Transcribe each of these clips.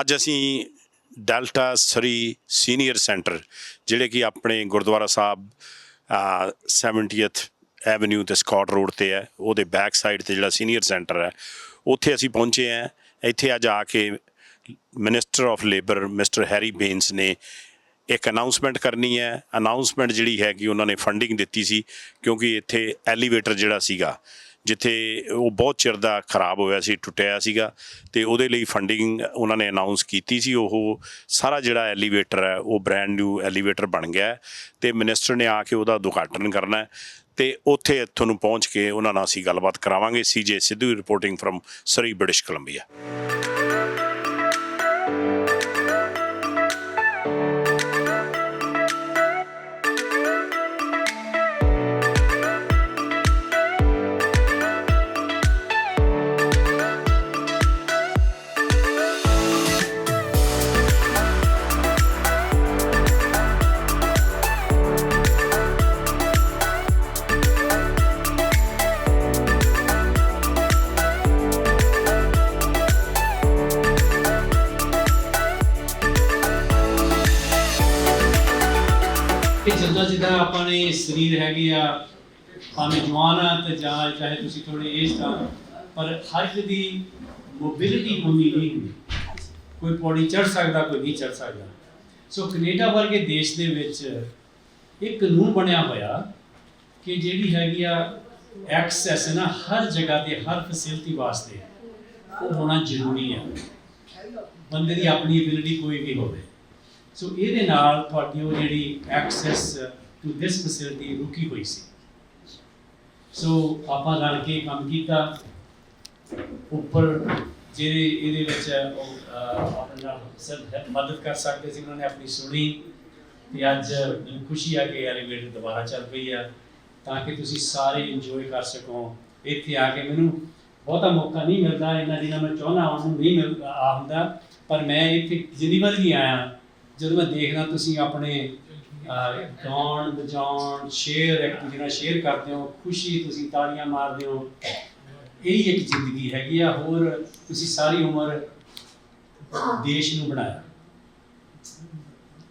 ਅੱਜ ਅਸੀਂ Delta Surrey senior centre ਜਿਹੜੇ ਕਿ ਆਪਣੇ ਗੁਰਦੁਆਰਾ ਸਾਹਿਬ ਅ, 70th ਐਵਨਿਊ ਤੇ ਸਕਾਟ ਰੋਡ ਤੇ ਹੈ ਉਹਦੇ ਬੈਕ ਸਾਈਡ ਤੇ ਜਿਹੜਾ ਸੀਨੀਅਰ ਸੈਂਟਰ ਹੈ ਉੱਥੇ ਅਸੀਂ ਪਹੁੰਚੇ ਹਾਂ। ਇੱਥੇ ਅੱਜ ਆ ਕੇ minister of labour mister Harry Bains ਨੇ ਇੱਕ ਅਨਾਉਂਸਮੈਂਟ ਕਰਨੀ ਹੈ। ਅਨਾਉਂਸਮੈਂਟ ਜਿਹੜੀ ਹੈ ਕਿ ਉਹਨਾਂ ਨੇ ਫੰਡਿੰਗ ਦਿੱਤੀ ਸੀ ਕਿਉਂਕਿ ਇੱਥੇ ਐਲੀਵੇਟਰ ਜਿਹੜਾ ਸੀਗਾ ਜਿੱਥੇ ਉਹ ਬਹੁਤ ਚਿਰ ਦਾ ਖਰਾਬ ਹੋਇਆ ਸੀ, ਟੁੱਟਿਆ ਸੀਗਾ ਤੇ ਉਹਦੇ ਲਈ ਫੰਡਿੰਗ ਉਹਨਾਂ ਨੇ ਅਨਾਉਂਸ ਕੀਤੀ ਸੀ। ਉਹ ਸਾਰਾ ਜਿਹੜਾ ਐਲੀਵੇਟਰ ਹੈ, ਉਹ ਬ੍ਰੈਂਡ ਨਿਊ ਐਲੀਵੇਟਰ ਬਣ ਗਿਆ ਹੈ ਤੇ ਮਿਨਿਸਟਰ ਨੇ ਆ ਕੇ ਉਹਦਾ ਉਦਘਾਟਨ ਕਰਨਾ ਹੈ ਤੇ ਉੱਥੇ ਤੁਹਾਨੂੰ ਪਹੁੰਚ ਕੇ ਉਹਨਾਂ ਨਾਲ ਅਸੀਂ ਗੱਲਬਾਤ ਕਰਾਵਾਂਗੇ। CJ Sidhu reporting from Surrey British Columbia ਜਿੱਦਾਂ ਜਿੱਦਾਂ ਆਪਾਂ ਨੇ ਸਰੀਰ ਹੈਗੇ ਆ, ਭਾਵੇਂ ਜਵਾਨ ਆ ਤੇ ਜਾਂ ਚਾਹੇ ਤੁਸੀਂ ਥੋੜੇ ਏਜ ਦਾ ਪਰ ਹਰ ਇੱਕ ਦੀ ਮੋਬਿਲਿਟੀ ਹੁੰਦੀ ਨਹੀਂ ਹੁੰਦੀ ਕੋਈ ਪੌੜੀ ਚੜ ਸਕਦਾ, ਕੋਈ ਨਹੀਂ ਚੜ ਸਕਦਾ। ਸੋ ਕੈਨੇਡਾ ਵਰਗੇ ਦੇਸ਼ ਦੇ ਵਿੱਚ ਇੱਕ ਕਾਨੂੰਨ ਬਣਿਆ ਹੋਇਆ ਕਿ ਜਿਹੜੀ ਹੈਗੀ ਆ ਐਕਸੈਸ ਨਾ, ਹਰ ਜਗ੍ਹਾ ਤੇ, ਹਰ ਫੈਸਿਲਿਟੀ ਵਾਸਤੇ ਉਹ ਹੋਣਾ ਜ਼ਰੂਰੀ ਹੈ ਬੰਦੇ ਦੀ ਆਪਣੀ ਐਬਿਲਿਟੀ ਕੋਈ ਵੀ ਹੋਵੇ। ਸੋ ਇਹਦੇ ਨਾਲ ਤੁਹਾਡੀ ਉਹ ਜਿਹੜੀ ਐਕਸੈਸ ਟੂ ਦਿਸ ਫੈਸਿਲਿਟੀ ਰੁਕੀ ਹੋਈ ਸੀ। ਸੋ ਆਪਾਂ ਰਲ ਕੇ ਕੰਮ ਕੀਤਾ। ਉੱਪਰ ਜਿਹੜੇ ਇਹਦੇ ਵਿੱਚ ਆਪਣੇ ਨਾਲ ਸਭ ਮਦਦ ਕਰ ਸਕਦੇ ਸੀ ਉਹਨਾਂ ਨੇ ਆਪਣੀ ਸੁਣੀ। ਤੇ ਅੱਜ ਮੈਨੂੰ ਖੁਸ਼ੀ ਆ ਕਿ ਐਲੀਵੇਟਰ ਦੁਬਾਰਾ ਚੱਲ ਪਈ ਆ, ਤਾਂ ਕਿ ਤੁਸੀਂ ਸਾਰੇ ਇੰਜੋਏ ਕਰ ਸਕੋ। ਇੱਥੇ ਆ ਕੇ ਮੈਨੂੰ ਬਹੁਤਾ ਮੌਕਾ ਨਹੀਂ ਮਿਲਦਾ ਇਹਨਾਂ ਜਿੰਨਾ ਮੈਂ ਚਾਹੁੰਦਾ ਉਹਨੂੰ ਨਹੀਂ ਮਿਲ ਆ ਹੁੰਦਾ। ਪਰ ਮੈਂ ਇੱਥੇ ਜਿੰਨੀ ਵਾਰ ਵੀ ਆਇਆ, ਜਦੋਂ ਮੈਂ ਦੇਖਦਾ ਤੁਸੀਂ ਆਪਣੇ ਗਾਉਣ ਵਜਾਉਣ ਸ਼ੇਅਰ ਇੱਕ ਦੂਜੇ ਨਾਲ ਸ਼ੇਅਰ ਕਰਦੇ ਹੋ ਖੁਸ਼ੀ ਤੁਸੀਂ ਤਾੜੀਆਂ ਮਾਰਦੇ ਹੋ ਇਹੀ ਇੱਕ ਜ਼ਿੰਦਗੀ ਹੈਗੀ ਆ ਹੋਰ ਤੁਸੀਂ ਸਾਰੀ ਉਮਰ ਦੇਸ਼ ਨੂੰ ਬਣਾਇਆ।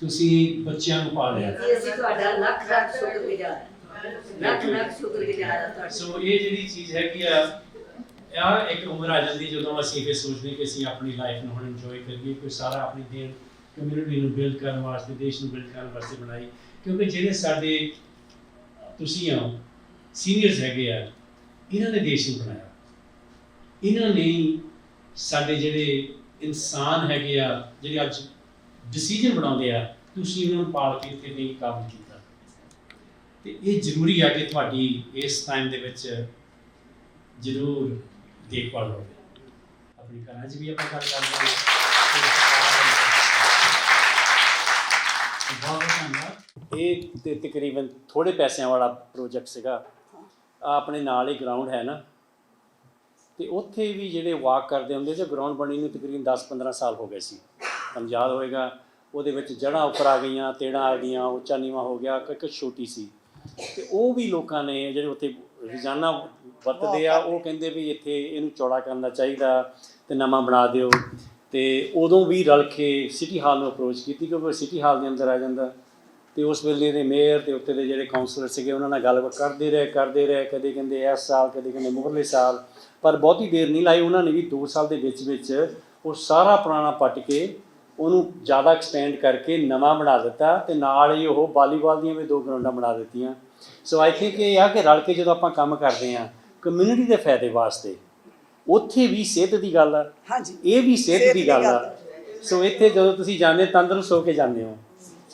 ਤੁਸੀਂ ਬੱਚਿਆਂ ਨੂੰ ਪਾਲਿਆ ਅਸੀਂ ਤੁਹਾਡਾ ਲੱਖ ਲੱਖ ਸ਼ੁਕਰਗੁਜ਼ਾਰ। ਲੱਖ ਲੱਖ ਸ਼ੁਕਰਗੁਜ਼ਾਰ ਹਾਂ ਤੁਹਾਡਾ। ਸੋ ਇਹ ਜਿਹੜੀ ਚੀਜ਼ ਹੈਗੀ ਆ ਆ ਇੱਕ ਉਮਰ ਆ ਜਾਂਦੀ ਜਦੋਂ ਅਸੀਂ ਇਹ ਸੋਚਦੇ ਕਿ ਅਸੀਂ ਆਪਣੀ ਲਾਈਫ ਨੂੰ ਹੁਣ ਇੰਜੋਏ ਕਰੀਏ ਕੋਈ ਸਾਰਾ ਆਪਣੀ ਦੇਣ ਕਮਿਊਨਿਟੀ ਨੂੰ ਬਿਲਡ ਕਰਨ ਵਾਸਤੇ, ਦੇਸ਼ ਨੂੰ ਬਿਲਡ ਕਰਨ ਵਾਸਤੇ ਬਣਾਈ। ਕਿਉਂਕਿ ਜਿਹੜੇ ਸਾਡੇ, ਤੁਸੀਂ ਆ ਸੀਨੀਅਰਸ ਹੈਗੇ ਆ, ਇਹਨਾਂ ਨੇ ਦੇਸ਼ ਨੂੰ ਬਣਾਇਆ। ਇਹਨਾਂ ਨੇ ਸਾਡੇ ਜਿਹੜੇ ਇਨਸਾਨ ਹੈਗੇ ਆ, ਜਿਹੜੇ ਅੱਜ ਡਿਸੀਜਨ ਬਣਾਉਂਦੇ ਆ, ਤੁਸੀਂ ਉਹਨਾਂ ਨੂੰ ਪਾਲ ਕੇ ਇੱਥੇ ਨਹੀਂ ਕਾਬੂ ਕੀਤਾ। ਤੇ ਇਹ ਜ਼ਰੂਰੀ ਆ ਕਿ ਤੁਹਾਡੀ ਇਸ ਟਾਈਮ ਦੇ ਵਿੱਚ ਜ਼ਰੂਰ ਦੇਖਭਾਲ ਹੋਵੇ। ਆਪਣੀ ਘਰਾਂ 'ਚ ਵੀ ਆਪਾਂ ਗੱਲ ਕਰਦੇ ਹਾਂ ਬਹੁਤ ਧੰਨਵਾਦ ਇਹ ਤੇ ਤਕਰੀਬਨ ਥੋੜੇ ਪੈਸਿਆਂ ਵਾਲਾ ਪ੍ਰੋਜੈਕਟ ਸੀਗਾ। ਆਪਣੇ ਨਾਲ ਹੀ ਗਰਾਊਂਡ ਹੈ ਨਾ। ਤੇ ਉੱਥੇ ਵੀ ਜਿਹੜੇ ਵਾਕ ਕਰਦੇ ਹੁੰਦੇ ਸੀ ਗਰਾਊਂਡ ਬਣੀ ਨੂੰ ਤਕਰੀਬਨ 10-15 ਸਾਲ ਹੋ ਗਏ ਸੀ। ਤੁਹਾਨੂੰ ਯਾਦ ਹੋਏਗਾ, ਉਹਦੇ ਵਿੱਚ ਜੜ੍ਹਾਂ ਉੱਪਰ ਆ ਗਈਆਂ, ਤੇੜਾਂ ਆ ਗਈਆਂ, ਉੱਚਾ ਨੀਵਾਂ ਹੋ ਗਿਆ ਇੱਕ ਛੋਟੀ ਸੀ। ਤੇ ਉਹ ਵੀ ਲੋਕਾਂ ਨੇ ਜਿਹੜੇ ਉੱਥੇ ਰੋਜ਼ਾਨਾ ਵਰਤਦੇ ਆ, ਉਹ ਕਹਿੰਦੇ ਵੀ ਇੱਥੇ ਇਹਨੂੰ ਚੌੜਾ ਕਰਨਾ ਚਾਹੀਦਾ ਤੇ ਨਵਾਂ ਬਣਾ ਦਿਓ। ਤੇ ਉਦੋਂ ਵੀ ਰਲ ਕੇ ਸਿਟੀ ਹਾਲ ਨੂੰ ਅਪਰੋਚ ਕੀਤੀ ਕਿਉਂਕਿ ਸਿਟੀ ਹਾਲ ਦੇ ਅੰਦਰ ਆ ਜਾਂਦਾ। ਤੇ ਉਸ ਵੇਲੇ ਦੇ ਮੇਅਰ ਤੇ ਉੱਤੇ ਦੇ ਜਿਹੜੇ ਕਾਉਂਸਲਰ ਸੀਗੇ, ਉਹਨਾਂ ਨਾਲ ਗੱਲਬਾਤ ਕਰਦੇ ਰਹੇ ਕਰਦੇ ਰਹੇ। ਕਦੇ ਕਹਿੰਦੇ ਇਸ ਸਾਲ, ਕਦੇ ਕਹਿੰਦੇ ਮੁਗਲੇ ਸਾਲ। ਪਰ ਬਹੁਤੀ ਦੇਰ ਨਹੀਂ ਲਾਈ, ਉਹਨਾਂ ਨੇ ਵੀ 2 ਸਾਲ ਦੇ ਵਿੱਚ ਵਿੱਚ ਉਹ ਸਾਰਾ ਪੁਰਾਣਾ ਪੱਟ ਕੇ ਉਹਨੂੰ ਜ਼ਿਆਦਾ ਐਕਸਪੈਂਡ ਕਰਕੇ ਨਵਾਂ ਬਣਾ ਦਿੱਤਾ ਤੇ ਨਾਲ ਹੀ ਉਹ ਵਾਲੀਬਾਲ ਦੀਆਂ ਵੀ ਦੋ ਗਰਾਊਂਡਾਂ ਬਣਾ ਦਿੱਤੀਆਂ। ਸੋ ਆਈ ਥਿੰਕ ਇਹ ਆ ਕਿ ਰਲ ਕੇ ਜਦੋਂ ਆਪਾਂ ਕੰਮ ਕਰਦੇ ਆ ਕਮਿਊਨਿਟੀ ਦੇ ਫਾਇਦੇ ਵਾਸਤੇ ਉੱਥੇ ਵੀ ਸਿਹਤ ਦੀ ਗੱਲ ਆ ਹਾਂਜੀ ਇਹ ਵੀ ਸਿਹਤ ਦੀ ਗੱਲ ਆ ਸੋ ਇੱਥੇ ਜਦੋਂ ਤੁਸੀਂ ਜਾਂਦੇ ਤੰਦਰੁਸਤ ਹੋ ਕੇ ਜਾਂਦੇ ਹੋ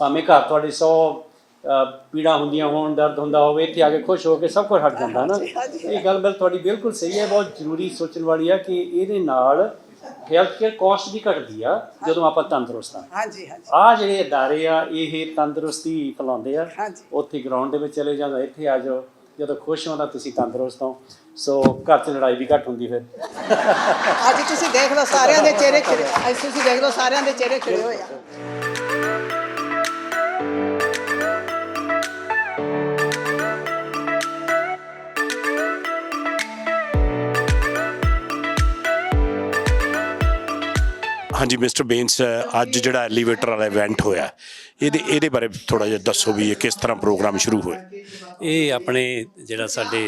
ਭਾਵੇਂ ਘਰ ਤੁਹਾਡੇ 100 ਪੀੜਾ ਹੁੰਦੀਆਂ ਹੋਣ ਦਰਦ ਹੁੰਦਾ ਹੋਵੇ ਇੱਥੇ ਆ ਕੇ ਖੁਸ਼ ਹੋ ਕੇ ਸਭ ਕੁਝ ਹਟ ਜਾਂਦਾ ਨਾ ਹਾਂਜੀ, ਹਾਂਜੀ। ਇਹ ਗੱਲ ਬਿਲ ਤੁਹਾਡੀ ਬਿਲਕੁਲ ਸਹੀ ਹੈ ਬਹੁਤ ਜ਼ਰੂਰੀ ਸੋਚਣ ਵਾਲੀ ਆ ਕਿ ਇਹਦੇ ਨਾਲ ਹੈਲਥ ਕੇਅਰ ਕਾਸਟ ਵੀ ਘਟਦੀ ਆ ਜਦੋਂ ਆਪਾਂ ਤੰਦਰੁਸਤ ਆ ਹਾਂਜੀ ਹਾਂਜੀ ਆ ਜਿਹੜੇ ادارے ਆ ਇਹ ਤੰਦਰੁਸਤੀ ਫੈਲਾਉਂਦੇ ਆ ਹਾਂਜੀ। ਉੱਥੇ ਗਰਾਊਂਡ ਦੇ ਵਿੱਚ ਚਲੇ ਜਾਂਦੇ ਇੱਥੇ ਆ ਜਾਓ ਜਦੋਂ ਖੁਸ਼ ਹੋ ਤਾਂ ਤੁਸੀਂ ਤੰਦਰੁਸਤ ਹੋ ਸੋ ਘਰ 'ਚ ਲੜਾਈ ਵੀ ਘੱਟ ਹੁੰਦੀ ਫਿਰ। ਅੱਜ ਤੁਸੀਂ ਦੇਖ ਲਓ ਸਾਰਿਆਂ ਦੇ ਚਿਹਰੇ ਖਿੜੇ ਅੱਜ ਤੁਸੀਂ ਦੇਖ ਲਓ ਸਾਰਿਆਂ ਦੇ ਚਿਹਰੇ ਖਿੜੇ ਹੋਏ ਆ। ਹਾਂਜੀ ਮਿਸਟਰ ਬੇਨਸ ਅੱਜ ਜਿਹੜਾ ਐਲੀਵੇਟਰ ਵਾਲਾ ਇਵੈਂਟ ਹੋਇਆ, ਇਹਦੇ ਇਹਦੇ ਬਾਰੇ ਥੋੜਾ ਜਿਹਾ ਦੱਸੋ ਵੀ ਇਹ ਕਿਸ ਤਰ੍ਹਾਂ ਪ੍ਰੋਗਰਾਮ ਸ਼ੁਰੂ ਹੋਇਆ? ਇਹ ਆਪਣੇ ਜਿਹੜਾ ਸਾਡੇ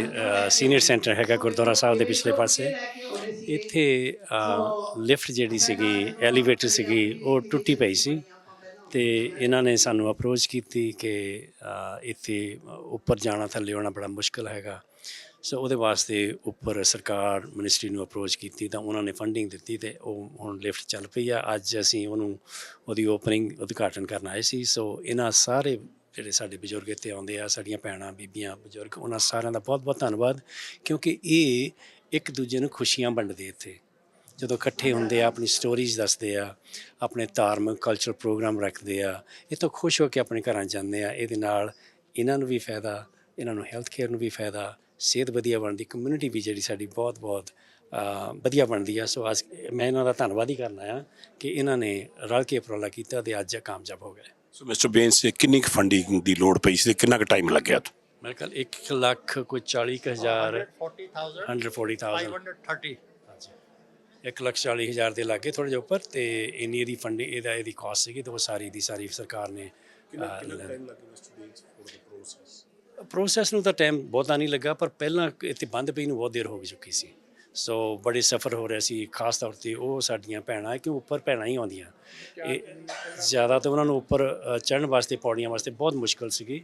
ਸੀਨੀਅਰ ਸੈਂਟਰ ਹੈਗਾ ਗੁਰਦੁਆਰਾ ਸਾਹਿਬ ਦੇ ਪਿਛਲੇ ਪਾਸੇ, ਇੱਥੇ ਲਿਫਟ ਜਿਹੜੀ ਸੀਗੀ ਐਲੀਵੇਟਰ ਸੀਗੀ, ਉਹ ਟੁੱਟੀ ਪਈ ਸੀ ਤੇ ਇਹਨਾਂ ਨੇ ਸਾਨੂੰ ਅਪਰੋਚ ਕੀਤੀ ਕਿ ਇੱਥੇ ਉੱਪਰ ਜਾਣਾ, ਥੱਲੇ ਆਉਣਾ ਬੜਾ ਮੁਸ਼ਕਲ ਹੈਗਾ। ਸੋ ਉਹਦੇ ਵਾਸਤੇ ਉੱਪਰ ਸਰਕਾਰ ਮਿਨਿਸਟਰੀ ਨੂੰ ਅਪਰੋਚ ਕੀਤੀ, ਤਾਂ ਉਹਨਾਂ ਨੇ ਫੰਡਿੰਗ ਦਿੱਤੀ ਤੇ ਉਹ ਹੁਣ ਲਿਫਟ ਚੱਲ ਪਈ ਆ। ਅੱਜ ਅਸੀਂ ਉਹਨੂੰ ਉਹਦੀ ਓਪਨਿੰਗ ਉਦਘਾਟਨ ਕਰਨ ਆਏ ਸੀ। ਸੋ ਇਹਨਾਂ ਸਾਰੇ ਜਿਹੜੇ ਸਾਡੇ ਬਜ਼ੁਰਗ ਇੱਥੇ ਆਉਂਦੇ ਆ, ਸਾਡੀਆਂ ਭੈਣਾਂ, ਬੀਬੀਆਂ, ਬਜ਼ੁਰਗ, ਉਹਨਾਂ ਸਾਰਿਆਂ ਦਾ ਬਹੁਤ-ਬਹੁਤ ਧੰਨਵਾਦ, ਕਿਉਂਕਿ ਇਹ ਇੱਕ ਦੂਜੇ ਨੂੰ ਖੁਸ਼ੀਆਂ ਵੰਡਦੇ ਇੱਥੇ। ਜਦੋਂ ਇਕੱਠੇ ਹੁੰਦੇ ਆ, ਆਪਣੀ ਸਟੋਰੀਜ਼ ਦੱਸਦੇ ਆ, ਆਪਣੇ ਧਾਰਮਿਕ ਕਲਚਰ ਪ੍ਰੋਗਰਾਮ ਰੱਖਦੇ ਆ ਇਹ ਤੋਂ ਖੁਸ਼ ਹੋ ਕੇ ਆਪਣੇ ਘਰਾਂ ਜਾਂਦੇ ਆ। ਇਹਦੇ ਨਾਲ ਇਹਨਾਂ ਨੂੰ ਵੀ ਫਾਇਦਾ, ਇਹਨਾਂ ਨੂੰ ਹੈਲਥ ਕੇਅਰ ਨੂੰ ਵੀ ਫਾਇਦਾ ਸਿਹਤ ਵਧੀਆ ਬਣਦੀ ਕਮਿਊਨਿਟੀ ਵੀ ਜਿਹੜੀ ਸਾਡੀ ਬਹੁਤ ਬਹੁਤ ਵਧੀਆ ਬਣਦੀ ਆ। ਸੋ ਅੱਜ ਮੈਂ ਇਹਨਾਂ ਦਾ ਧੰਨਵਾਦ ਹੀ ਕਰਨਾ ਆ ਕਿ ਇਹਨਾਂ ਨੇ ਰਲ ਕੇ ਉਪਰਾਲਾ ਕੀਤਾ ਤੇ ਅੱਜ ਇਹ ਕਾਮਯਾਬ ਹੋ ਗਏ। ਸੋ ਮਿਸਟਰ ਬੇਨਸ ਕਿੰਨੀ ਕੁ ਫੰਡਿੰਗ ਦੀ ਲੋੜ ਪਈ ਸੀ ਤੇ ਕਿੰਨਾ ਕੁ ਟਾਈਮ ਲੱਗਿਆ ਮੇਰੇ ਖਿਆਲ 1 ਲੱਖ ਕੋਈ 40 ਕੁ ਹਜ਼ਾਰ। 140,000 140000 530 ਇੱਕ ਲੱਖ ਚਾਲੀ ਹਜ਼ਾਰ ਦੇ ਲਾਗੇ ਥੋੜੇ ਜਿਹਾ ਉੱਪਰ ਤੇ ਇੰਨੀ ਇਹਦੀ ਫੰਡਿੰਗ ਇਹਦਾ ਇਹਦੀ ਕਾਸਟ ਸੀਗੀ ਤੇ ਉਹ ਸਾਰੀ ਦੀ ਸਾਰੀ ਸਰਕਾਰ ਨੇ ਪ੍ਰੋਸੈਸ ਨੂੰ ਤਾਂ ਟਾਈਮ ਬਹੁਤਾ ਨਹੀਂ ਲੱਗਾ ਪਰ ਪਹਿਲਾਂ ਇੱਥੇ ਬੰਦ ਪਈ ਨੂੰ ਬਹੁਤ ਦੇਰ ਹੋ ਚੁੱਕੀ ਸੀ। ਸੋ ਬੜੇ ਸਫਰ ਹੋ ਰਿਹਾ ਸੀ ਖਾਸ ਤੌਰ ਤੇ ਉਹ ਸਾਡੀਆਂ ਭੈਣਾਂ ਕਿ ਉੱਪਰ ਭੈਣਾਂ ਹੀ ਆਉਂਦੀਆਂ। ਇਹ ਜ਼ਿਆਦਾ ਤਾਂ ਉਹਨਾਂ ਨੂੰ ਉੱਪਰ ਚੜਨ ਵਾਸਤੇ ਪੌੜੀਆਂ ਵਾਸਤੇ ਬਹੁਤ ਮੁਸ਼ਕਲ ਸੀਗੀ।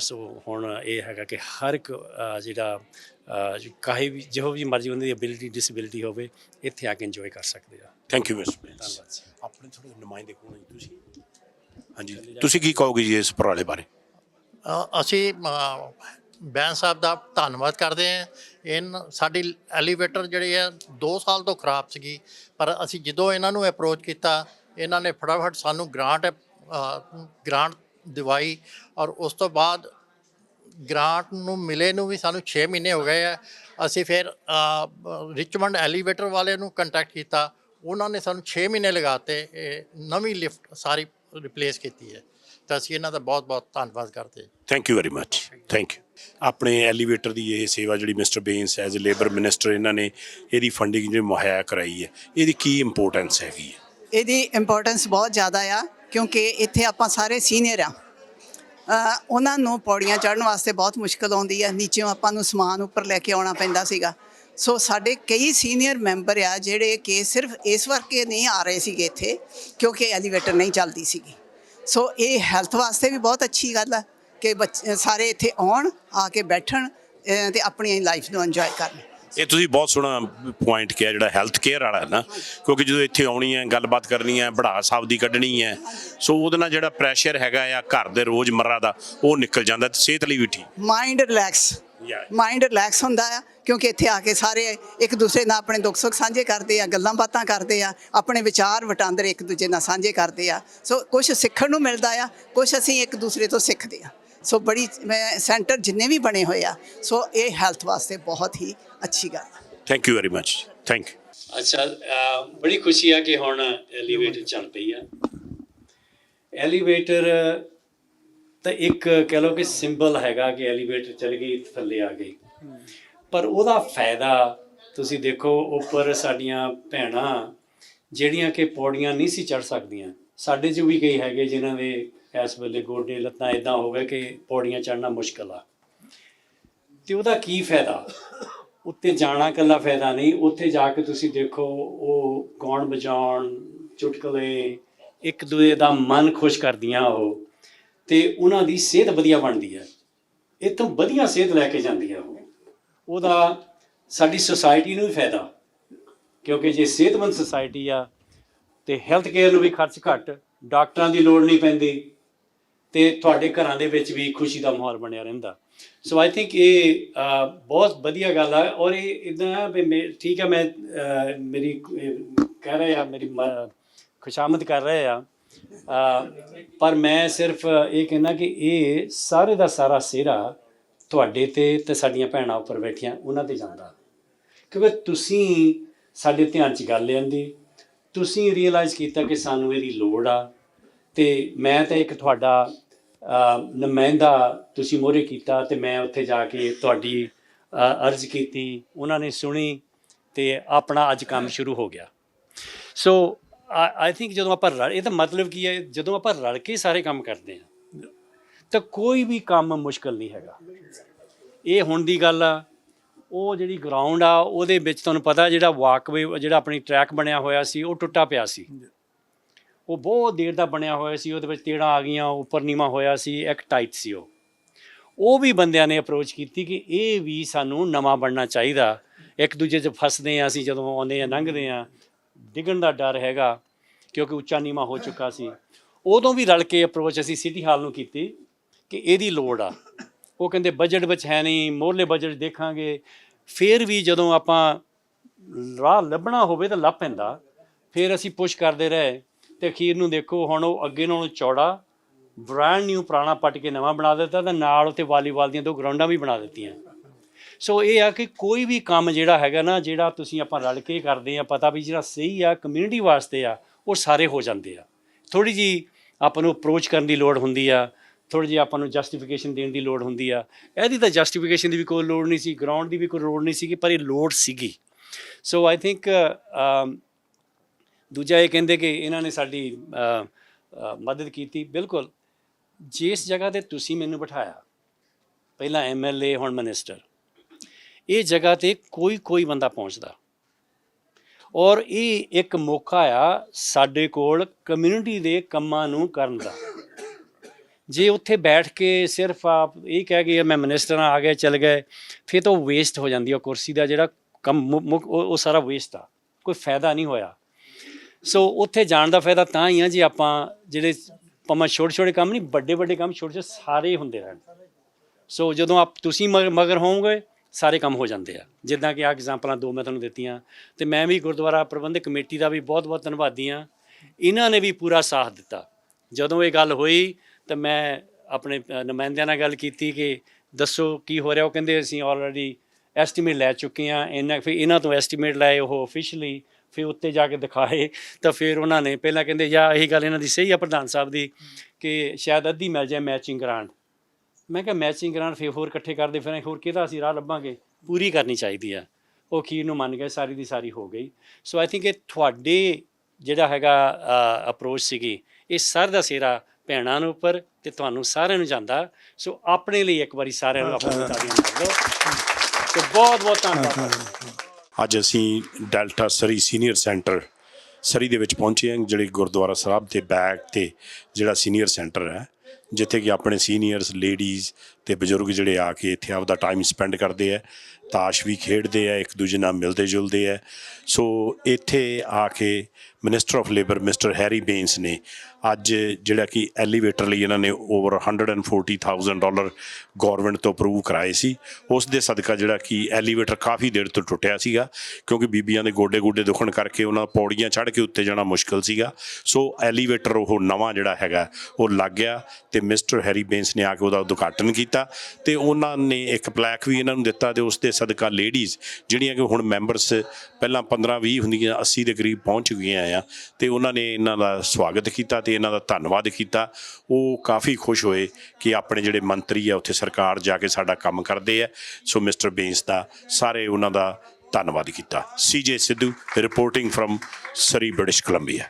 ਸੋ ਹੁਣ ਇਹ ਹੈਗਾ ਕਿ ਹਰ ਇੱਕ ਜਿਹੜਾ ਕਾਹੇ ਵੀ ਜਿਹੋ ਵੀ ਮਰਜ਼ੀ ਉਹਨਾਂ ਦੀ ਐਬਿਲਿਟੀ ਡਿਸੇਬਿਲਿਟੀ ਹੋਵੇ ਇੱਥੇ ਆ ਕੇ ਇੰਜੋਏ ਕਰ ਸਕਦੇ ਆ। ਥੈਂਕ ਯੂ ਮਿਸਟਰ ਬੇਨਸ ਧੰਨਵਾਦ। ਆਪਣੇ ਥੋੜੇ ਨੁਮਾਇੰਦੇ ਕੋਲ ਤੁਸੀਂ? ਹਾਂਜੀ। ਤੁਸੀਂ ਕੀ ਕਹੋਗੇ ਜੀ ਇਸ ਉਪਰਾਲੇ ਬਾਰੇ? ਅਸੀਂ ਬੈਂਸ ਸਾਹਿਬ ਦਾ ਧੰਨਵਾਦ ਕਰਦੇ ਹਾਂ। ਇਨ, ਸਾਡੀ ਐਲੀਵੇਟਰ ਜਿਹੜੀ ਹੈ 2 ਸਾਲ ਤੋਂ ਖਰਾਬ ਸੀਗੀ, ਪਰ ਅਸੀਂ ਜਦੋਂ ਇਹਨਾਂ ਨੂੰ ਅਪਰੋਚ ਕੀਤਾ, ਇਹਨਾਂ ਨੇ ਫਟਾਫਟ ਸਾਨੂੰ ਗ੍ਰਾਂਟ ਗ੍ਰਾਂਟ ਦਿਵਾਈ ਔਰ ਉਸ ਤੋਂ ਬਾਅਦ ਗ੍ਰਾਂਟ ਨੂੰ ਮਿਲੇ ਨੂੰ ਵੀ ਸਾਨੂੰ 6 ਮਹੀਨੇ ਹੋ ਗਏ ਆ। ਅਸੀਂ ਫਿਰ ਰਿਚਮੰਡ ਐਲੀਵੇਟਰ ਵਾਲੇ ਨੂੰ ਕੰਟੈਕਟ ਕੀਤਾ। ਉਹਨਾਂ ਨੇ ਸਾਨੂੰ 6 ਮਹੀਨੇ ਲਗਾਤੇ ਇਹ ਨਵੀਂ ਲਿਫਟ ਸਾਰੀ ਰਿਪਲੇਸ ਕੀਤੀ ਹੈ। ਤਾਂ ਅਸੀਂ ਇਹਨਾਂ ਦਾ ਬਹੁਤ ਬਹੁਤ ਧੰਨਵਾਦ ਕਰਦੇ ਹਾਂ। Thank you very much thank you ਆਪਣੇ ਐਲੀਵੇਟਰ ਦੀ ਇਹ ਸੇਵਾ ਜਿਹੜੀ mister Bains as labour minister ਇਹਨਾਂ ਨੇ ਇਹਦੀ ਫੰਡਿੰਗ ਜਿਹੜੀ ਮੁਹੱਈਆ ਕਰਾਈ ਹੈ ਇਹਦੀ ਕੀ ਇੰਪੋਰਟੈਂਸ ਹੈਗੀ ਹੈ? ਇਹਦੀ ਇੰਪੋਰਟੈਂਸ ਬਹੁਤ ਜ਼ਿਆਦਾ ਆ ਕਿਉਂਕਿ ਇੱਥੇ ਆਪਾਂ ਸਾਰੇ ਸੀਨੀਅਰ ਆ। ਅ, ਉਹਨਾਂ ਨੂੰ ਪੌੜੀਆਂ ਚੜ੍ਹਨ ਵਾਸਤੇ ਬਹੁਤ ਮੁਸ਼ਕਲ ਆਉਂਦੀ ਹੈ ਨੀਚੇੋਂ ਆਪਾਂ ਨੂੰ ਸਮਾਨ ਉੱਪਰ ਲੈ ਕੇ ਆਉਣਾ ਪੈਂਦਾ ਸੀਗਾ। ਸੋ ਸਾਡੇ ਕਈ ਸੀਨੀਅਰ ਮੈਂਬਰ ਆ ਜਿਹੜੇ ਕਿ ਸਿਰਫ ਇਸ ਕਰਕੇ ਨਹੀਂ ਆ ਰਹੇ ਸੀਗੇ ਇੱਥੇ ਕਿਉਂਕਿ ਐਲੀਵੇਟਰ ਨਹੀਂ ਚੱਲਦੀ ਸੀਗੀ। ਸੋ ਇਹ ਹੈਲਥ ਵਾਸਤੇ ਵੀ ਬਹੁਤ ਅੱਛੀ ਗੱਲ ਆ ਕਿ ਬੱਚੇ ਸਾਰੇ ਇੱਥੇ ਆਉਣ ਆ ਕੇ ਬੈਠਣ ਤੇ ਆਪਣੀ ਲਾਈਫ ਨੂੰ ਇੰਜੋਏ ਕਰਨ ਇਹ ਤੁਸੀਂ ਬਹੁਤ ਸੋਹਣਾ ਪੁਆਇੰਟ ਕਿਹਾ ਜਿਹੜਾ ਹੈਲਥ ਕੇਅਰ ਵਾਲਾ ਹੈ ਨਾ ਕਿਉਂਕਿ ਜਦੋਂ ਇੱਥੇ ਆਉਣੀ ਹੈ ਗੱਲਬਾਤ ਕਰਨੀ ਹੈ ਬੜਾ ਸਾਹਿਬ ਦੀ ਕੱਢਣੀ ਹੈ ਸੋ ਉਹਦੇ ਨਾਲ ਜਿਹੜਾ ਪ੍ਰੈਸ਼ਰ ਹੈਗਾ ਆ ਘਰ ਦੇ ਰੋਜ਼ਮਰਰਾ ਦਾ ਉਹ ਨਿਕਲ ਜਾਂਦਾ ਤੇ ਸਿਹਤ ਲਈ ਵੀ ਠੀਕ ਮਾਈਂਡ ਰਿਲੈਕਸ. ਮਾਈਂਡ ਰਿਲੈਕਸ ਹੁੰਦਾ ਆ ਕਿਉਂਕਿ ਇੱਥੇ ਆ ਕੇ ਸਾਰੇ ਇੱਕ ਦੂਸਰੇ ਨਾਲ ਆਪਣੇ ਦੁੱਖ ਸੁੱਖ ਸਾਂਝੇ ਕਰਦੇ ਆ ਗੱਲਾਂ ਬਾਤਾਂ ਕਰਦੇ ਆ ਆਪਣੇ ਵਿਚਾਰ ਵਟਾਂਦਰੇ ਇੱਕ ਦੂਜੇ ਨਾਲ ਸਾਂਝੇ ਕਰਦੇ ਆ। ਸੋ ਕੁਝ ਸਿੱਖਣ ਨੂੰ ਮਿਲਦਾ ਆ ਕੁਝ ਅਸੀਂ ਇੱਕ ਦੂਸਰੇ ਤੋਂ ਸਿੱਖਦੇ ਆ। ਸੋ ਬੜੀ ਮੈਂ ਸੈਂਟਰ ਜਿੰਨੇ ਵੀ ਬਣੇ ਹੋਏ ਆ ਸੋ ਇਹ ਹੈਲਥ ਵਾਸਤੇ ਬਹੁਤ ਹੀ ਅੱਛੀ ਗੱਲ ਆ। Thank you very much thank you ਅੱਛਾ ਬੜੀ ਖੁਸ਼ੀ ਆ ਕਿ ਹੁਣ ਐਲੀਵੇਟਰ ਚੱਲ ਪਈ ਆ। ਐਲੀਵੇਟਰ ਤਾਂ ਇੱਕ ਕਹਿ ਲਓ ਕਿ ਸਿੰਬਲ ਹੈਗਾ ਕਿ ਐਲੀਵੇਟਰ ਚੱਲ ਗਈ, ਥੱਲੇ ਆ ਗਈ। ਪਰ ਉਹਦਾ ਫਾਇਦਾ ਤੁਸੀਂ ਦੇਖੋ, ਉੱਪਰ ਸਾਡੀਆਂ ਭੈਣਾਂ ਜਿਹੜੀਆਂ ਕਿ ਪੌੜੀਆਂ ਨਹੀਂ ਸੀ ਚੜ ਸਕਦੀਆਂ। ਸਾਡੇ 'ਚ ਵੀ ਕਈ ਹੈਗੇ ਜਿਨ੍ਹਾਂ ਦੇ ਇਸ ਵੇਲੇ ਗੋਡੇ ਲੱਤਾਂ ਇਦਾਂ ਹੋ ਗਏ ਕਿ ਪੌੜੀਆਂ ਚੜਨਾ ਮੁਸ਼ਕਲ ਆ। ਤੇ ਉਹਦਾ ਕੀ ਫਾਇਦਾ? ਉੱਤੇ ਜਾਣਾ ਇਕੱਲਾ ਫਾਇਦਾ ਨਹੀਂ। ਉੱਥੇ ਜਾ ਕੇ ਤੁਸੀਂ ਦੇਖੋ, ਉਹ ਗਾਉਣ ਵਜਾਉਣ ਚੁਟਕਲੇ ਇੱਕ ਦੂਜੇ ਦਾ ਮਨ ਖੁਸ਼ ਕਰਦੀਆਂ ਉਹ। ਤੇ ਉਹਨਾਂ ਦੀ ਸਿਹਤ ਵਧੀਆ ਬਣਦੀ ਹੈ। ਇਹ ਵਧੀਆ ਸਿਹਤ ਲੈ ਕੇ ਜਾਂਦੀ ਹੈ ਉਹ। ਉਹਦਾ ਸਾਡੀ ਸੁਸਾਇਟੀ ਨੂੰ ਵੀ ਫਾਇਦਾ, ਕਿਉਂਕਿ ਜੇ ਸਿਹਤਮੰਦ ਸੁਸਾਇਟੀ ਆ, ਤੇ ਹੈਲਥ ਕੇਅਰ ਨੂੰ ਵੀ ਖਰਚ ਘੱਟ, ਡਾਕਟਰਾਂ ਦੀ ਲੋੜ ਨਹੀਂ ਪੈਂਦੀ, ਤੇ ਤੁਹਾਡੇ ਘਰਾਂ ਦੇ ਵਿੱਚ ਵੀ ਖੁਸ਼ੀ ਦਾ ਮਾਹੌਲ ਬਣਿਆ ਰਹਿੰਦਾ। ਸੋ ਆਈ ਥਿੰਕ ਇਹ ਬਹੁਤ ਵਧੀਆ ਗੱਲ ਆ, ਔਰ ਇਹ ਇਦਾਂ ਵੀ ਮੈਂ- ਠੀਕ ਹੈ ਮੈਂ ਮੇਰੀ ਕਹਿ ਰਹੇ ਆ ਮੇਰੀ ਖੁਸ਼ਾਮਦ ਕਰ ਰਹੇ ਆ। ਪਰ ਮੈਂ ਸਿਰਫ ਇਹ ਕਹਿਣਾ ਕਿ ਇਹ ਸਾਰੇ ਦਾ ਸਾਰਾ ਸਿਹਰਾ ਤੁਹਾਡੇ ਤੇ ਤੇ ਸਾਡੀਆਂ ਭੈਣਾਂ ਉੱਪਰ ਬੈਠੀਆਂ ਉਹਨਾਂ ਤੇ ਜਾਂਦਾ। ਕਿਉਂਕਿ ਤੁਸੀਂ ਸਾਡੇ ਧਿਆਨ 'ਚ ਗੱਲ ਲਿਆਂਦੀ ਤੁਸੀਂ ਰੀਅਲਾਈਜ਼ ਕੀਤਾ ਕਿ ਸਾਨੂੰ ਇਹਦੀ ਲੋੜ ਆ। ਤੇ ਮੈਂ ਤਾਂ ਇੱਕ ਤੁਹਾਡਾ ਅਹ, ਨੁਮਾਇੰਦਾ ਤੁਸੀਂ ਮੋਹਰੇ ਕੀਤਾ ਤੇ ਮੈਂ ਉੱਥੇ ਜਾ ਕੇ ਤੁਹਾਡੀ ਅਰਜ਼ ਕੀਤੀ ਉਹਨਾਂ ਨੇ ਸੁਣੀ ਤੇ ਆਪਣਾ ਅੱਜ ਕੰਮ ਸ਼ੁਰੂ ਹੋ ਗਿਆ। ਸੋ ਆਈ ਥਿੰਕ ਜਦੋਂ ਆਪਾਂ ਰਲ ਇਹ ਤਾਂ ਮਤਲਬ ਕੀ ਹੈ, ਜਦੋਂ ਆਪਾਂ ਰਲ ਕੇ ਸਾਰੇ ਕੰਮ ਕਰਦੇ ਹਾਂ, ਤਾਂ ਕੋਈ ਵੀ ਕੰਮ ਮੁਸ਼ਕਲ ਨਹੀਂ ਹੈਗਾ। ਇਹ ਹੁਣ ਦੀ ਗੱਲ ਆ, ਉਹ ਜਿਹੜੀ ਗਰਾਊਂਡ ਆ, ਉਹਦੇ ਵਿੱਚ ਤੁਹਾਨੂੰ ਪਤਾ ਜਿਹੜਾ ਵਾਕਵੇ ਜਿਹੜਾ ਆਪਣੀ ਟਰੈਕ ਬਣਿਆ ਹੋਇਆ ਸੀ, ਉਹ ਟੁੱਟਾ ਪਿਆ ਸੀ। ਉਹ ਬਹੁਤ ਦੇਰ ਦਾ ਬਣਿਆ ਹੋਇਆ ਸੀ, ਉਹਦੇ ਵਿੱਚ ਤੇੜਾਂ ਆ ਗਈਆਂ, ਉੱਪਰ ਨੀਵਾਂ ਹੋਇਆ ਸੀ, ਇੱਕ ਟਾਈਟ ਸੀ ਉਹ। ਉਹ ਵੀ ਬੰਦਿਆਂ ਨੇ ਅਪਰੋਚ ਕੀਤੀ ਕਿ ਇਹ ਵੀ ਸਾਨੂੰ ਨਵਾਂ ਬਣਨਾ ਚਾਹੀਦਾ। ਇੱਕ ਦੂਜੇ 'ਚ ਫਸਦੇ ਆ ਅਸੀਂ ਜਦੋਂ ਆਉਂਦੇ ਆ ਲੰਘਦੇ ਆ ਡਿੱਗਣ ਦਾ ਡਰ ਹੈਗਾ, ਕਿਉਂਕਿ ਉੱਚਾ ਨੀਵਾਂ ਹੋ ਚੁੱਕਾ ਸੀ। ਉਦੋਂ ਵੀ ਰਲ ਕੇ ਅਪਰੋਚ ਅਸੀਂ ਸਿਟੀ ਹਾਲ ਨੂੰ ਕੀਤੀ ਕਿ ਇਹਦੀ ਲੋੜ ਆ। ਉਹ ਕਹਿੰਦੇ ਬਜਟ ਵਿੱਚ ਹੈ ਨਹੀਂ, ਮੋਹਰਲੇ ਬਜਟ ਦੇਖਾਂਗੇ। ਫਿਰ ਵੀ ਜਦੋਂ ਆਪਾਂ ਰਾਹ ਲੱਭਣਾ ਹੋਵੇ ਤਾਂ ਲੱਭ ਪੈਂਦਾ। ਫਿਰ ਅਸੀਂ ਪੁਸ਼ ਕਰਦੇ ਰਹੇ ਤੇ ਅਖੀਰ ਨੂੰ ਦੇਖੋ, ਹੁਣ ਉਹ ਅੱਗੇ ਨਾਲੋਂ ਚੌੜਾ ਬ੍ਰਾਂਡ ਨਿਊ ਪੁਰਾਣਾ ਪੱਟ ਕੇ ਨਵਾਂ ਬਣਾ ਦਿੱਤਾ ਤੇ ਨਾਲ ਉੱਤੇ ਵਾਲੀਬਾਲ ਦੀਆਂ ਦੋ ਗਰਾਊਂਡਾਂ ਵੀ ਬਣਾ ਦਿੱਤੀਆਂ। ਸੋ ਇਹ ਆ ਕਿ ਕੋਈ ਵੀ ਕੰਮ ਜਿਹੜਾ ਹੈਗਾ ਨਾ, ਜਿਹੜਾ ਤੁਸੀਂ ਆਪਾਂ ਰਲ ਕੇ ਕਰਦੇ ਆ, ਪਤਾ ਵੀ ਜਿਹੜਾ ਸਹੀ ਆ ਕਮਿਊਨਿਟੀ ਵਾਸਤੇ ਆ, ਉਹ ਸਾਰੇ ਹੋ ਜਾਂਦੇ ਆ। ਥੋੜੀ ਜੀ ਆਪਾਂ ਨੂੰ ਅਪਰੋਚ ਕਰਨ ਦੀ ਲੋੜ ਹੁੰਦੀ ਆ ਥੋੜੀ ਜਿਹੀ ਆਪਾਂ ਨੂੰ ਜਸਟੀਫਿਕੇਸ਼ਨ ਦੇਣ ਦੀ ਲੋੜ ਹੁੰਦੀ ਆ। ਇਹਦੀ ਤਾਂ ਜਸਟੀਫਿਕੇਸ਼ਨ ਦੀ ਵੀ ਕੋਈ ਲੋੜ ਨਹੀਂ ਸੀ ਗਰਾਊਂਡ ਦੀ ਵੀ ਕੋਈ ਲੋੜ ਨਹੀਂ ਸੀਗੀ, ਪਰ ਇਹ ਲੋੜ ਸੀਗੀ। ਸੋ ਆਈ ਥਿੰਕ ਦੂਜਾ ਇਹ ਕਹਿੰਦੇ ਕਿ ਇਹਨਾਂ ਨੇ ਸਾਡੀ ਮਦਦ ਕੀਤੀ। ਬਿਲਕੁਲ। ਜਿਸ ਜਗ੍ਹਾ ਤੇ ਤੁਸੀਂ ਮੈਨੂੰ ਬਿਠਾਇਆ, ਪਹਿਲਾਂ ਐਮਐਲਏ ਹੁਣ ਮਿਨਿਸਟਰ ਇਹ ਜਗ੍ਹਾ ਤੇ ਕੋਈ ਕੋਈ ਬੰਦਾ ਪਹੁੰਚਦਾ। ਔਰ ਇਹ ਇੱਕ ਮੌਕਾ ਆ ਸਾਡੇ ਕੋਲ ਕਮਿਊਨਿਟੀ ਦੇ ਕੰਮਾਂ ਨੂੰ ਕਰਨ ਦਾ। ਜੇ ਉੱਥੇ ਬੈਠ ਕੇ ਸਿਰਫ ਆਪ ਇਹ ਕਹਿ ਗਏ, ਮੈਂ ਮਿਨਿਸਟਰ ਆ ਗਏ, ਚਲ ਗਏ, ਫਿਰ ਤਾਂ ਵੇਸਟ ਹੋ ਜਾਂਦੀ ਆ। ਕੁਰਸੀ ਦਾ ਜਿਹੜਾ ਕੰਮ ਮੁ- ਉਹ ਸਾਰਾ ਵੇਸਟ ਆ। ਕੋਈ ਫਾਇਦਾ ਨਹੀਂ ਹੋਇਆ। ਸੋ ਉੱਥੇ ਜਾਣ ਦਾ ਫਾਇਦਾ ਤਾਂ ਹੀ ਆ ਜੇ ਆਪਾਂ ਜਿਹੜੇ ਭਾਵੇਂ ਛੋਟੇ ਛੋਟੇ ਕੰਮ ਨਹੀਂ ਵੱਡੇ ਵੱਡੇ ਕੰਮ ਛੋਟੇ ਛੋਟੇ ਸਾਰੇ ਹੁੰਦੇ ਰਹਿਣ। ਸੋ ਜਦੋਂ ਆਪ ਤੁਸੀਂ ਮਗਰ ਮਗਰ ਹੋਵੋਗੇ ਸਾਰੇ ਕੰਮ ਹੋ ਜਾਂਦੇ ਆ। ਜਿੱਦਾਂ ਕਿ ਆ ਐਗਜ਼ਾਮਪਲਾਂ ਦੋ ਮੈਂ ਤੁਹਾਨੂੰ ਦਿੱਤੀਆਂ ਤੇ ਮੈਂ ਵੀ ਗੁਰਦੁਆਰਾ ਪ੍ਰਬੰਧਕ ਕਮੇਟੀ ਦਾ ਵੀ ਬਹੁਤ ਬਹੁਤ ਧੰਨਵਾਦੀ ਆ ਇਹਨਾਂ ਨੇ ਵੀ ਪੂਰਾ ਸਾਥ ਦਿੱਤਾ। ਜਦੋਂ ਇਹ ਗੱਲ ਹੋਈ ਤਾਂ ਮੈਂ ਆਪਣੇ ਨੁਮਾਇੰਦਿਆਂ ਨਾਲ ਗੱਲ ਕੀਤੀ ਕਿ ਦੱਸੋ ਕੀ ਹੋ ਰਿਹਾ। ਉਹ ਕਹਿੰਦੇ ਅਸੀਂ ਆਲਰੇਡੀ ਐਸਟੀਮੇਟ ਲੈ ਚੁੱਕੇ ਆ ਇਹਨਾਂ, ਫਿਰ ਇਹਨਾਂ ਤੋਂ ਐਸਟੀਮੇਟ ਲਏ ਉਹ ਅਫੀਸ਼ੀਅਲੀ ਫਿਰ ਉੱਤੇ ਜਾ ਕੇ ਦਿਖਾਏ ਤਾਂ ਫਿਰ ਉਹਨਾਂ ਨੇ ਪਹਿਲਾਂ ਕਹਿੰਦੇ ਯਾ ਇਹੀ ਗੱਲ ਇਹਨਾਂ ਦੀ ਸਹੀ ਆ ਪ੍ਰਧਾਨ ਸਾਹਿਬ ਦੀ, ਕਿ ਸ਼ਾਇਦ ਅੱਧੀ ਮਿਲ ਜਾਏ ਮੈਚਿੰਗ ਗ੍ਰਾਂਟ ਮੈਂ ਕਿਹਾ ਮੈਚਿੰਗ ਗ੍ਰਾਂਟ ਫਿਰ ਹੋਰ ਇਕੱਠੇ ਕਰਦੇ ਫਿਰਾਂ, ਹੋਰ ਕਿਹਦਾ ਅਸੀਂ ਰਾਹ ਲੱਭਾਂਗੇ? ਪੂਰੀ ਕਰਨੀ ਚਾਹੀਦੀ ਆ। ਉਹ ਖੀਰ ਨੂੰ ਮੰਨ ਗਏ ਸਾਰੀ ਦੀ ਸਾਰੀ ਹੋ ਗਈ। ਸੋ ਆਈ ਥਿੰਕ ਇਹ ਤੁਹਾਡੇ ਜਿਹੜਾ ਹੈਗਾ ਅਪਰੋਚ ਸੀਗੀ, ਇਹ ਸਰ ਦਾ ਸਿਰਾ ਭੈਣਾਂ ਨੂੰ ਉੱਪਰ ਤੇ ਤੁਹਾਨੂੰ ਸਾਰਿਆਂ ਨੂੰ ਜਾਂਦਾ। ਸੋ ਆਪਣੇ ਲਈ ਇੱਕ ਵਾਰੀ ਸਾਰਿਆਂ ਨੂੰ ਆਪਣੀ ਤਾਲੀਆਂ ਮਾਰ ਲਓ ਤੇ ਬਹੁਤ ਬਹੁਤ ਧੰਨਵਾਦ। ਅੱਜ ਅਸੀਂ Delta Surrey senior centre, Surrey ਦੇ ਵਿੱਚ ਪਹੁੰਚੇ ਹਾਂ, ਜਿਹੜੇ ਗੁਰਦੁਆਰਾ ਸਾਹਿਬ ਦੇ ਬੈਕ ਤੇ ਜਿਹੜਾ ਸੀਨੀਅਰ ਸੈਂਟਰ ਹੈ। ਜਿੱਥੇ ਕਿ ਆਪਣੇ ਸੀਨੀਅਰਸ ਲੇਡੀਜ਼ ਤੇ ਬਜ਼ੁਰਗ ਜਿਹੜੇ ਆ ਕੇ ਇੱਥੇ ਆਪਦਾ ਟਾਈਮ ਸਪੈਂਡ ਕਰਦੇ ਆ, ਤਾਸ਼ ਵੀ ਖੇਡਦੇ ਆ, ਇੱਕ ਦੂਜੇ ਨਾਲ ਮਿਲਦੇ ਜੁਲਦੇ ਆ। ਸੋ ਇੱਥੇ ਆ ਕੇ minister of labour mister Harry Bains ਨੇ ਅੱਜ ਜਿਹੜਾ ਕਿ ਐਲੀਵੇਟਰ ਲਈ ਇਹਨਾਂ ਨੇ ਓਵਰ 140000 ਡਾਲਰ ਗਵਰਨਮੈਂਟ ਤੋਂ ਅਪਰੂਵ ਕਰਾਏ ਸੀ। ਉਸ ਦੇ ਸਦਕਾ ਜਿਹੜਾ ਕਿ ਐਲੀਵੇਟਰ ਕਾਫੀ ਦੇਰ ਤੋਂ ਟੁੱਟਿਆ ਸੀਗਾ, ਕਿਉਂਕਿ ਬੀਬੀਆਂ ਦੇ ਗੋਡੇ ਗੋਡੇ ਦੁਖਣ ਕਰਕੇ ਉਹਨਾਂ ਪੌੜੀਆਂ ਚੜ੍ਹ ਕੇ ਉੱਤੇ ਜਾਣਾ ਮੁਸ਼ਕਲ ਸੀਗਾ। ਸੋ ਐਲੀਵੇਟਰ ਉਹ ਨਵਾਂ ਜਿਹੜਾ ਹੈਗਾ, ਉਹ ਲੱਗ ਗਿਆ ਤੇ ਮਿਸਟਰ ਹੈਰੀ ਬੇਨਸ ਨੇ ਆ ਕੇ ਉਹਦਾ ਉਦਘਾਟਨ ਕੀਤਾ। ਕੀਤਾ ਤੇ ਉਹਨਾਂ ਨੇ ਇੱਕ ਪਲੈਕ ਵੀ ਇਹਨਾਂ ਨੂੰ ਦਿੱਤਾ ਤੇ ਉਸ ਦੇ ਸਦਕਾ ਲੇਡੀਜ਼ ਜਿਹੜੀਆਂ ਕਿ ਹੁਣ ਮੈਂਬਰਸ ਪਹਿਲਾਂ 15 20 ਹੁੰਦੀਆਂ 80 ਦੇ ਕਰੀਬ ਪਹੁੰਚ ਗਈਆਂ ਆ ਤੇ ਉਹਨਾਂ ਨੇ ਇਹਨਾਂ ਦਾ ਸਵਾਗਤ ਕੀਤਾ ਤੇ ਇਹਨਾਂ ਦਾ ਧੰਨਵਾਦ ਕੀਤਾ। ਉਹ ਕਾਫੀ ਖੁਸ਼ ਹੋਏ ਕਿ ਆਪਣੇ ਜਿਹੜੇ ਮੰਤਰੀ ਆ, ਉੱਥੇ ਸਰਕਾਰ ਜਾ ਕੇ ਸਾਡਾ ਕੰਮ ਕਰਦੇ ਆ। ਸੋ ਮਿਸਟਰ ਬੇਨਸ ਦਾ ਸਾਰੇ ਉਹਨਾਂ ਦਾ ਧੰਨਵਾਦ ਕੀਤਾ। CJ Sidhu reporting from Surrey British Columbia